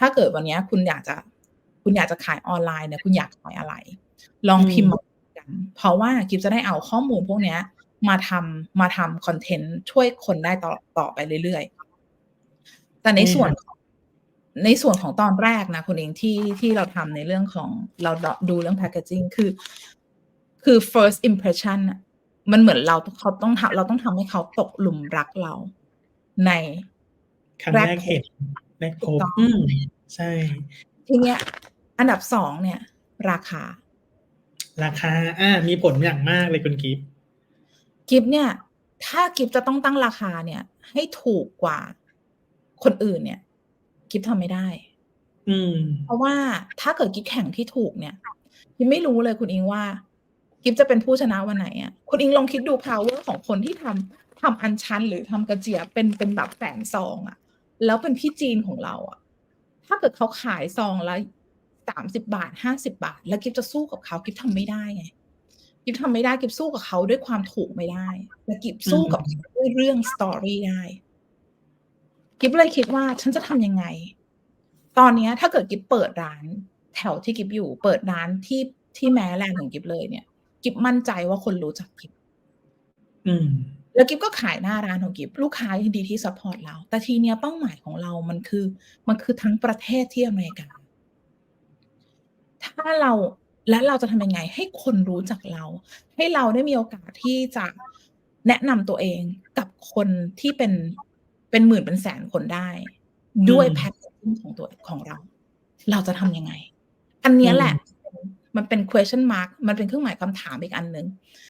ถ้าเกิดวันเนี้ยคุณอยากจะ คุณอยากจะขายออนไลน์เนี่ยคุณอยากขายอะไร ลองอืพิมพ์มมากัน เพราะว่ากิฟจะได้เอาข้อมูลพวกเนี้ย มาทำมาทำคอนเทนต์ช่วยคนได้ต่อต่อไปเรื่อยๆ แต่ในอืส่วนมของในส่วนของตอนแรกนะคุณเองที่ที่เราทำในเรื่องของเราเดาะดูเรื่อง packaging คือ คือ first impression น่ะมันเหมือนเราเขาต้องทำเราต้องทำให้เขาตกหลุมรักเรา ในครั้งแรแรกกพเห็บน แรกถูพกบต้องอืมใช่ ทีเนี้ย อันดับ2เนี่ย ราคา ราคาอามีผลอย่างมากเลยคุณกิฟต์กิฟเนี่ย ถ้ากิฟจะต้องตั้งราคาเนี่ย ให้ถูกกว่าคนอื่นเนี่ย กิฟทำไม่ได้ อืม เพราะว่าถ้าเกิดกิฟแข่งที่ถูกเนี่ยกิฟไม่รู้เลยคุณอิงว่า กิฟจะเป็นผู้ชนะวันไหนอะคุณอิงลองคิดดูพาวเวอร์ของคนที่ทำทำอัญชันหรือทำกระเจี๊ยบเป็นเป็นแบบแสนซองอะ แล้วเป็นพี่จีนของเราอะถ้าเกิดเขาขายซองละ30บาท50บาท แล้วกิฟจะสู้กับเขากิฟทำไม่ได้ไงกิฟทำไม่ได้กิฟสู้กับเขาด้วยความถูกไม่ได้แต่กิฟอืสู้กับมเขาด้วยเรื่อง story ได้กิฟเลยคิดว่าฉันจะทำยังไง ตอนเนี้ยถ้าเกิดกิฟเปิดร้าน แถวที่กิฟอยู่ เปิดร้านที่ที่ Maryland ของกิฟเลยเนี่ย กิฟมั่นใจว่าคนรู้จักกิฟอืม แล้วกิฟก็ขายหน้าร้านของกิฟลูกค้ายินดีที่ซัปพอร์ตเรา แต่ทีเนี้ยเป้าหมายของเรามันคือ มันคือทั้งประเทศที่อเมริกา ถ้าเราแล้วเราจะทำยังไง ให้คนรู้จักเรา ให้เราได้มีโอกาสที่จะแนะนำตัวเองกับคนที่เป็นเป็นหมื่นเป็นแสนคนได้อืด้วยม packaging ของตัวของเรา เราจะทำยังไง อันเนี้อืยแหมละ มันเป็น question mark มันเป็นเครื่องหมายคำถามอีกอันหนึ่ง